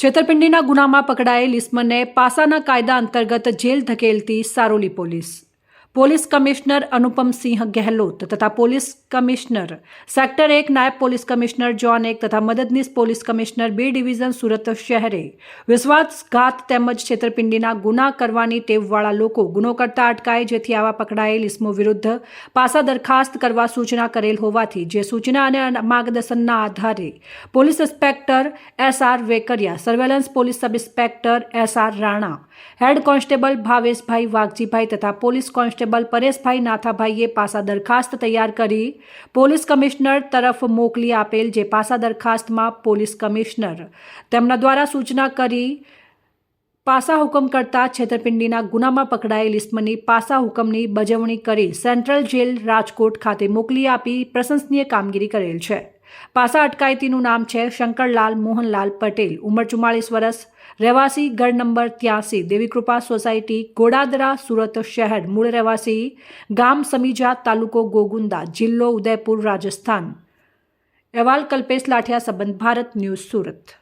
છેતરપિંડીના ગુનામાં પકડાયેલ ઇસ્મને પાસાના કાયદા અંતર્ગત jail ધકેલતી Saroli police. Police commissioner Anupamsinh Gehlot તથા પોલીસ કમિશનર સેક્ટર એક નાયબ પોલીસ કમિશનર જોન એક તથા મદદનીશ પોલીસ કમિશનર બે ડિવિઝન સુરત શહેરે વિશ્વાસઘાત તેમજ છેતરપિંડીના ગુના કરવાની ટેવવાળા લોકો ગુનો કરતા અટકાય જેથી આવા પકડાયેલ ઇસમો વિરુદ્ધ પાસા દરખાસ્ત કરવા સૂચના કરેલ હોવાથી જે સૂચના અને માર્ગદર્શનના આધારે police inspector S R Vekariya surveillance police sub inspector S R Rana head constable Bhaveshbhai Vaghjibhai તથા પોલીસ કોન્સ્ટેબલ પરેશભાઈ નાથાભાઈએ પાસા દરખાસ્ત તૈયાર કરી પોલીસ કમિશનર તરફ મોકલી આપેલ જે પાસા દરખાસ્તમાં પોલીસ કમિશનર તેમના દ્વારા સૂચના કરી પાસા હુકમ કરતા છેતરપિંડીના ગુનામાં પકડાયેલ ઇસ્મની પાસા હુકમની બજવણી કરી સેન્ટ્રલ જેલ રાજકોટ ખાતે મોકલી આપી પ્રશંસનીય કામગીરી કરેલ છે. પાસા અટકાયતીનું નામ છે શંકરલાલ મોહનલાલ પટેલ. ઉંમર ચુમ્માળીસ વર્ષ રહેવાસી ગઢ નંબર ત્યાસી. દેવીકૃપા સોસાયટી ગોડાદરા, સુરત શહેર. મૂળ રહેવાસી ગામ સમીજા, તાલુકો ગોગુંદા, જિલ્લો ઉદયપુર, રાજસ્થાન. અહેવાલ કલ્પેશ લાઠિયા, સંબંધ ભારત ન્યૂઝ સુરત.